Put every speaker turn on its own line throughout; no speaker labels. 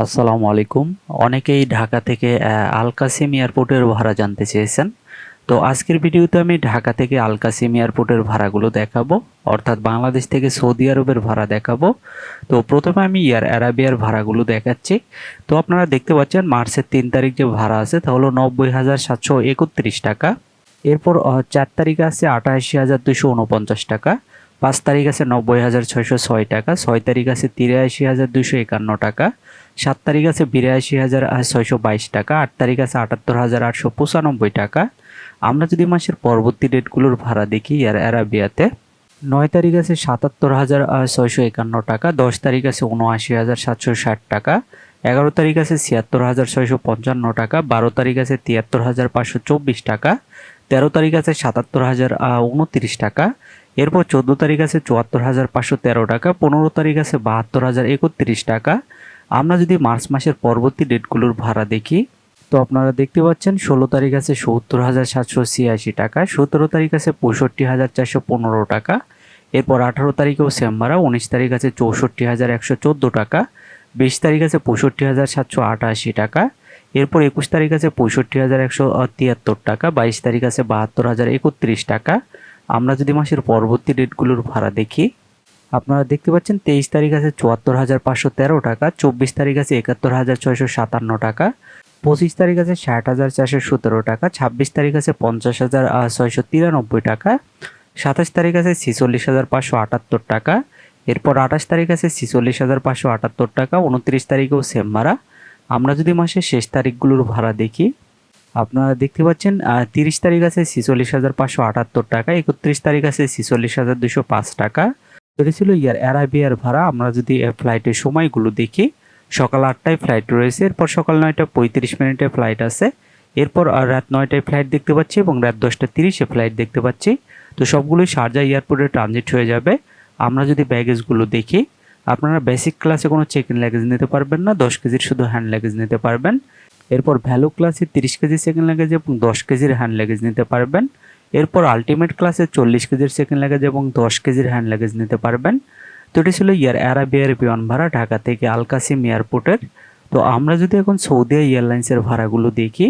আসসালামু আলাইকুম। অনেকেই ঢাকা থেকে আল কাসিম এয়ারপোর্টের ভাড়া জানতে চেয়েছেন। তো আজকের ভিডিওতে আমি ঢাকা থেকে আল কাসিম এয়ারপোর্টের ভাড়াগুলো দেখাবো, অর্থাৎ বাংলাদেশ থেকে সৌদি আরবের ভাড়া দেখাবো। তো প্রথমে আমি এয়ার অ্যারাবিয়ার ভাড়াগুলো দেখাচ্ছি। তো আপনারা দেখতে পাচ্ছেন, মার্চের তিন তারিখ যে ভাড়া আছে, তা হলো নব্বই হাজার সাতশো একত্রিশ টাকা। এরপর চার তারিখ আছে আটাশি হাজার দুশো উনপঞ্চাশ টাকা। পাঁচ তারিখ আছে নব্বই হাজার ছয়শো ছয় টাকা, ছয় তারিখ আছে তিরাশি হাজার দুশো একান্ন টাকা, সাত তারিখ আছে বিরাশি হাজার ছয়শো বাইশ টাকা, আট তারিখ আছে আটাত্তর হাজার আটশো পঁচানব্বই টাকা। আমরা যদি মাসের পরবর্তী ডেটগুলোর ভাড়া দেখি এর অ্যারাবিয়াতে, নয় তারিখ আছে সাতাত্তর হাজার ছয়শো একান্ন টাকা, দশ তারিখ আছে উনআশি হাজার সাতশো ষাট টাকা, এগারো তারিখ আছে ছিয়াত্তর হাজার ছয়শো পঞ্চান্ন টাকা, বারো তারিখ আছে তিয়াত্তর হাজার পাঁচশো চব্বিশ টাকা, তেরো তারিখ আছে সাতাত্তর হাজার উনত্রিশ টাকা এরপর চোদ্দ তারিখ আছে চুয়াত্তর হাজার পাঁচশো তেরো টাকা, পনেরো তারিখ আছে বাহাত্তর হাজার একত্রিশ টাকা। আমরা যদি মার্চ মাসের পরবর্তী ডেটগুলোর ভাড়া দেখি, তো আপনারা দেখতে পাচ্ছেন ষোলো তারিখ আছে সত্তর হাজার সাতশো ছিয়াশি টাকা, সতেরো তারিখ আছে পঁয়ষট্টি হাজার চারশো পনেরো টাকা, এরপর আঠারো তারিখেও সেম ভাড়া, উনিশ তারিখ আছে চৌষট্টি হাজার একশো চোদ্দ টাকা, বিশ তারিখ আছে পঁয়ষট্টি হাজার সাতশো আটাশি টাকা, এরপর একুশ তারিখ আছে পঁয়ষট্টি হাজার একশো তিয়াত্তর টাকা, বাইশ তারিখ আছে বাহাত্তর হাজার একত্রিশ টাকা আমরা যদি মাসের পরবর্তী ডেটগুলোর ভাড়া দেখি, আপনারা দেখতে পাচ্ছেন তেইশ তারিখ আছে চুয়াত্তর হাজার পাঁচশো তেরো টাকা, চব্বিশ তারিখ আছে একাত্তর হাজার ছয়শো সাতান্ন টাকা, পঁচিশ তারিখ আছে ষাট হাজার চারশো সতেরো টাকা, ছাব্বিশ তারিখ আছে পঞ্চাশ হাজার ছয়শো তিরানব্বই টাকা, সাতাশ তারিখ আছে ছিচল্লিশ হাজার পাঁচশো আটাত্তর টাকা, এরপর আঠাশ তারিখ আছে ছিচল্লিশ হাজার পাঁচশো আটাত্তর টাকা, উনত্রিশ তারিখেও সেম ভাড়া। আমরা যদি মাসের শেষ তারিখগুলোর ভাড়া দেখি আপনারা দেখতে পাচ্ছেন তিরিশ তারিখ আছে ছিচল্লিশ হাজার পাঁচশো আটাত্তর টাকা, একত্রিশ তারিখ আছে ছিচল্লিশ হাজার দুশো পাঁচ টাকা। এটা ছিল ইয়ার অ্যারাবিয়ার ভাড়া। আমরা যদি ফ্লাইটের সময়গুলো দেখি, সকাল আটটায় ফ্লাইট রয়েছে, এরপর সকাল নয়টা পঁয়ত্রিশ মিনিটে ফ্লাইট আছে, এরপর রাত নয়টায় ফ্লাইট দেখতে পাচ্ছি এবং রাত দশটা তিরিশে ফ্লাইট দেখতে পাচ্ছি। তো সবগুলোই শারজা এয়ারপোর্টে ট্রানজিট হয়ে যাবে। আমরা যদি ব্যাগেজগুলো দেখি, আপনারা বেসিক ক্লাসে কোনো চেক ইন লাগেজ নিতে পারবেন না, দশ কেজির শুধু হ্যান্ড লাগেজ নিতে পারবেন। এরপর ভ্যালু ক্লাসে তিরিশ কেজি সেকেন্ড লাগেজ এবং দশ কেজির হ্যান্ড লাগেজ নিতে পারবেন। এরপর আলটিমেট ক্লাসে চল্লিশ কেজির সেকেন্ড লাগেজ এবং দশ কেজির হ্যান্ড লাগেজ নিতে পারবেন। তো এটি ছিল ইয়ার অ্যারাবিয়ার বিমান ভাড়া ঢাকা থেকে আলকাসিম এয়ারপোর্টের। তো আমরা যদি এখন সৌদি এয়ারলাইন্সের ভাড়াগুলো দেখি,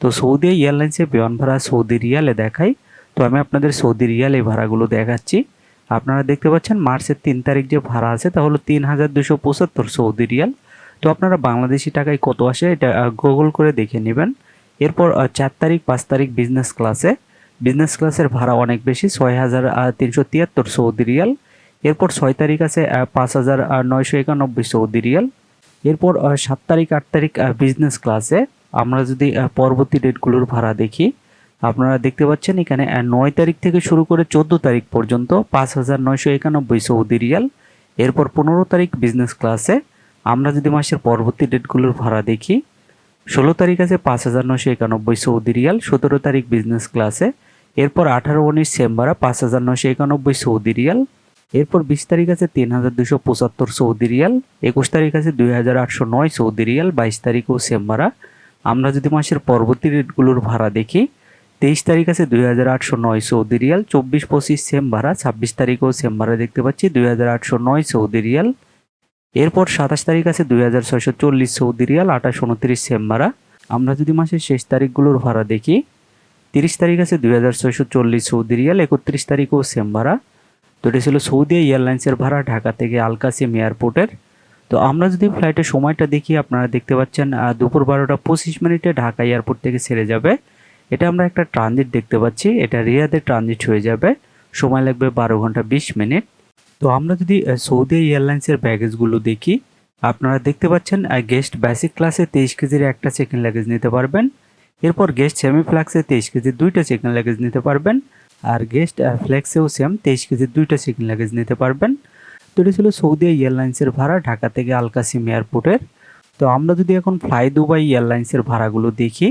তো সৌদি এয়ারলাইন্সের বিমান ভাড়া সৌদি রিয়ালে দেখাই। তো আমি আপনাদের সৌদি রিয়াল এই ভাড়াগুলো দেখাচ্ছি। আপনারা দেখতে পাচ্ছেন মার্চের তিন তারিখ যে ভাড়া আছে তা হলো তিন হাজার দুশো পঁচাত্তর সৌদি রিয়াল। তো আপনারা বাংলাদেশি টাকায় কত আসে এটা গুগল করে দেখে নেবেন। এরপর চার তারিখ, পাঁচ তারিখ বিজনেস ক্লাসে বিজনেস ক্লাসের ভাড়া অনেক বেশি, ছয় হাজার তিনশো তিয়াত্তর সৌদি রিয়াল। এরপর ছয় তারিখ আছে পাঁচ হাজার নয়শো একানব্বই সৌদি রিয়াল। এরপর সাত তারিখ, আট তারিখ বিজনেস ক্লাসে আমরা যদি পরবর্তী ডেটগুলোর ভাড়া দেখি, আপনারা দেখতে পাচ্ছেন এখানে নয় তারিখ থেকে শুরু করে চোদ্দ তারিখ পর্যন্ত পাঁচ হাজার নয়শো একানব্বই সৌদি রিয়াল। এরপর পনেরো তারিখ বিজনেস ক্লাসে আমরা যদি মাসের পরবর্তী ডেটগুলোর ভাড়া দেখি, ষোলো তারিখ আছে পাঁচ হাজার নশো একানব্বই সৌদি রিয়াল, সতেরো তারিখ বিজনেস ক্লাসে এরপর আঠারো উনিশ ভাড়া পাঁচ হাজার নশো একানব্বই সৌদি রিয়াল, এরপর বিশ তারিখ আছে তিন হাজার দুশো পঁচাত্তর সৌদি রিয়াল, একুশ তারিখ আছে দুই হাজার আটশো নয় সৌদি রিয়াল, বাইশ তারিখও সেম ভাড়া আমরা যদি মাসের পরবর্তী রেটগুলোর ভাড়া দেখি, তেইশ তারিখ আছে দুই হাজার আটশো নয় সৌদি রিয়াল, চব্বিশ পঁচিশ সেম ভাড়া ছাব্বিশ তারিখেও সেম ভাড়া দেখতে পাচ্ছি দুই হাজার আটশো নয় সৌদি রিয়াল এরপর সাতাশ তারিখ আছে দুই হাজার ছয়শো চল্লিশ সৌদি রিয়াল, আঠাশ উনত্রিশ সেম ভাড়া আমরা যদি মাসের শেষ তারিখগুলোর ভাড়া দেখি, তিরিশ তারিখ আছে দুই হাজার ছয়শো চল্লিশ সৌদি রিয়াল, একত্রিশ তারিখও সেম ভাড়া তো এটা ছিল সৌদি এয়ারলাইন্সের ভাড়া ঢাকা থেকে আলকাসিম এয়ারপোর্টের। তো আমরা যদি ফ্লাইটের সময়টা দেখি, আপনারা দেখতে পাচ্ছেন দুপুর বারোটা পঁচিশ মিনিটে ঢাকা এয়ারপোর্ট থেকে ছেড়ে যাবে। এটা আমরা একটা ট্রানজিট দেখতে পাচ্ছি, এটা রিয়াদের ট্রানজিট হয়ে যাবে। সময় লাগবে বারো ঘণ্টা বিশ মিনিট। তো আমরা যদি সৌদি এয়ারলাইন্সের ব্যাগেজগুলো দেখি, আপনারা দেখতে পাচ্ছেন গেস্ট বেসিক ক্লাসে তেইশ কেজির একটা চেকিং লাগেজ নিতে পারবেন। এরপর গেস্ট সেমি ফ্ল্যাক্সে তেইশ কেজির দুইটা চেকিং লাগেজ নিতে পারবেন। আর গেস্ট ফ্লেক্সেও সেম তেইশ কেজির দুইটা চেকিং লাগেজ নিতে পারবেন। তো এটা ছিল সৌদি এয়ারলাইন্সের ভাড়া, ঢাকা থেকে আলকাসিম এয়ারপোর্টের। তো আমরা যদি এখন ফ্লাই দুবাই এয়ারলাইন্সের ভাড়াগুলো দেখি,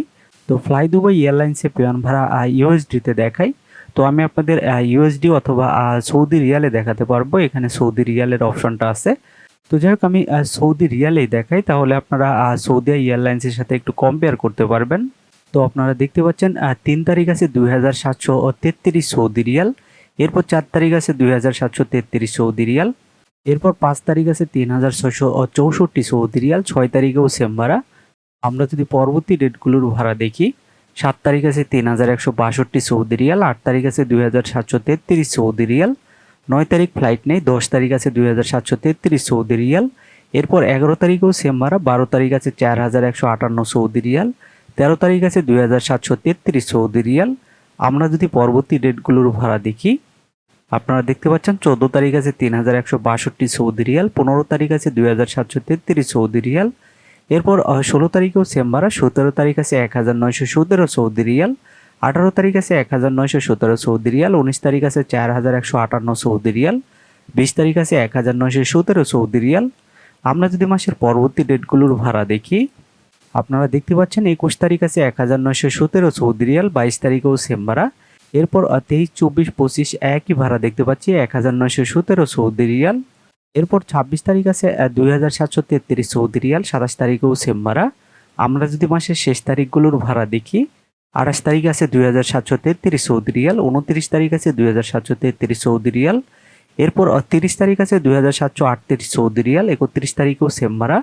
তো ফ্লাই দুবাই এয়ারলাইন্সের বিমান ভাড়া ইউএসডিতে দেখাই। তো আমি আপনাদের ইউএসডি অথবা সৌদি রিয়ালে দেখাতে পারব। এখানে সৌদি রিয়ালের অপশনটা আছে। তো যাই হোক, আমি সৌদি রিয়ালেই দেখাই। তাহলে আপনারা সৌদি এয়ারলাইন্সের সাথে একটু কম্পেয়ার করতে পারবেন। তো আপনারা দেখতে পাচ্ছেন তিন তারিখ আছে দুই হাজার সাতশো তেত্রিশ সৌদি রিয়াল। এরপর চার তারিখ আছে দুই হাজার সাতশো তেত্রিশ সৌদি রিয়াল। এরপর পাঁচ তারিখ আছে তিন হাজার ছয়শো চৌষট্টি সৌদি রিয়াল। ছয় তারিখেও সেম ভাড়া। আমরা যদি পরবর্তী ডেটগুলোর ভাড়া দেখি সাত তারিখ আছে তিন হাজার একশো বাষট্টি সৌদি রিয়াল, আট তারিখ আছে দুই হাজার সাতশো তেত্রিশ সৌদি রিয়াল, নয় তারিখ ফ্লাইট নেই, দশ তারিখ আছে দুই হাজার সাতশো তেত্রিশ সৌদি রিয়াল, এরপর এগারো তারিখেও সেম ভাড়া বারো তারিখ আছে চার হাজার একশো আটান্ন সৌদি রিয়াল, তেরো তারিখ আছে দুই হাজার সাতশো তেত্রিশ সৌদি রিয়াল। আমরা যদি পরবর্তী ডেটগুলোর ভাড়া দেখি, আপনারা দেখতে পাচ্ছেন চোদ্দ তারিখ আছে তিন হাজার একশো বাষট্টি সৌদি রিয়াল, পনেরো তারিখ আছে দুই হাজার সাতশো তেত্রিশ সৌদি রিয়াল এরপর ষোলো তারিখেও সেম ভাড়া সতেরো তারিখ আছে এক হাজার নয়শো সতেরো সৌদি রিয়াল। আঠারো তারিখ আছে এক হাজার নয়শো সতেরো সৌদি রিয়াল। উনিশ তারিখ আছে চার হাজার একশো আটান্ন সৌদি রিয়াল। বিশ তারিখ আছে এক হাজার নয়শো সতেরো সৌদি রিয়াল। আমরা যদি মাসের পরবর্তী ডেটগুলোর ভাড়া দেখি, আপনারা দেখতে পাচ্ছেন একুশ তারিখ আছে এক হাজার নয়শো সতেরো সৌদি রিয়াল, বাইশ তারিখেও সেম ভাড়া এরপর তেইশ, চব্বিশ, পঁচিশ, একই ভাড়া দেখতে পাচ্ছি এক হাজার নয়শো সতেরো সৌদি রিয়াল। এরপর ছাব্বিশ তারিখ আছে দুই হাজার সাতশো তেত্রিশ সৌদি রিয়াল, সাতাশ তারিখেও সেম ভাড়া। আমরা যদি মাসের শেষ তারিখগুলোর ভাড়া দেখি, আঠাশ তারিখ আছে দুই হাজার সাতশো তেত্রিশ সৌদি রিয়াল, উনত্রিশ তারিখ আছে দুই হাজার সাতশো তেত্রিশ সৌদি রিয়াল। এরপর তিরিশ তারিখ আছে দুই হাজার সাতশো আটত্রিশ সৌদি রিয়াল, একত্রিশ তারিখেও সেম ভাড়া।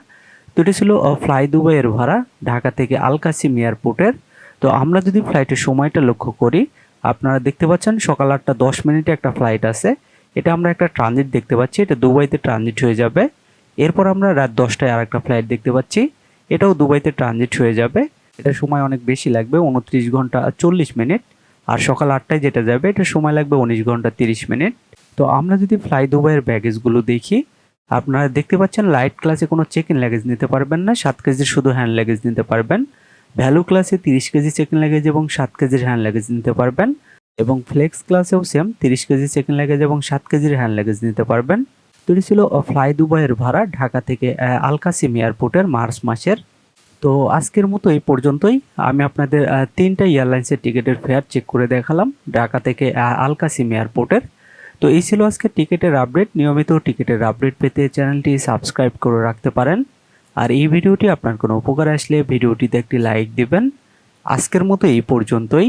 তো এটি ছিল ফ্লাই দুবাইয়ের ভাড়া, ঢাকা থেকে আলকাসিম এয়ারপোর্টের। তো আমরা যদি ফ্লাইটের সময়টা লক্ষ্য করি, আপনারা দেখতে পাচ্ছেন সকাল আটটা দশ মিনিটে একটা ফ্লাইট আছে। এটা আমরা একটা ট্রানজিট দেখতে পাচ্ছি, এটা দুবাইতে ট্রানজিট হয়ে যাবে। এরপর আমরা রাত দশটায় আর একটা ফ্লাইট দেখতে পাচ্ছি, এটাও দুবাইতে ট্রানজিট হয়ে যাবে। এটা সময় অনেক বেশি লাগবে, উনত্রিশ ঘণ্টা চল্লিশ মিনিট। আর সকাল আটটায় যেটা যাবে, এটা সময় লাগবে উনিশ ঘণ্টা তিরিশ মিনিট। তো আমরা যদি ফ্লাই দুবাইয়ের ব্যাগেজগুলো দেখি, আপনারা দেখতে পাচ্ছেন লাইট ক্লাসে কোনো চেক ইন লাগেজ নিতে পারবেন না, সাত কেজির শুধু হ্যান্ড লাগেজ নিতে পারবেন। ভ্যালু ক্লাসে তিরিশ কেজি চেক ইন লাগেজ এবং সাত কেজির হ্যান্ড লাগেজ নিতে পারবেন। এবং ফ্লেক্স ক্লাসেও সেম তিরিশ কেজি সেকেন্ড লাগেজ এবং সাত কেজির হ্যান্ড লাগেজ নিতে পারবেন। তো এটি ছিল ফ্লাই দুবাইয়ের ভাড়া, ঢাকা থেকে আলকাসিম এয়ারপোর্টের মার্চ মাসের। তো আজকের মতো এই পর্যন্তই। আমি আপনাদের তিনটা এয়ারলাইন্সের টিকিটের ফেয়ার চেক করে দেখালাম, ঢাকা থেকে আলকাসিম এয়ারপোর্টের তো এই ছিল আজকে টিকিটের আপডেট নিয়মিত টিকিটের আপডেট পেতে চ্যানেলটি সাবস্ক্রাইব করে রাখতে পারেন। আর এই ভিডিওটি আপনার কোনো উপকার আসলে ভিডিওটিতে একটি লাইক দিবেন। আজকের মতো এই পর্যন্তই।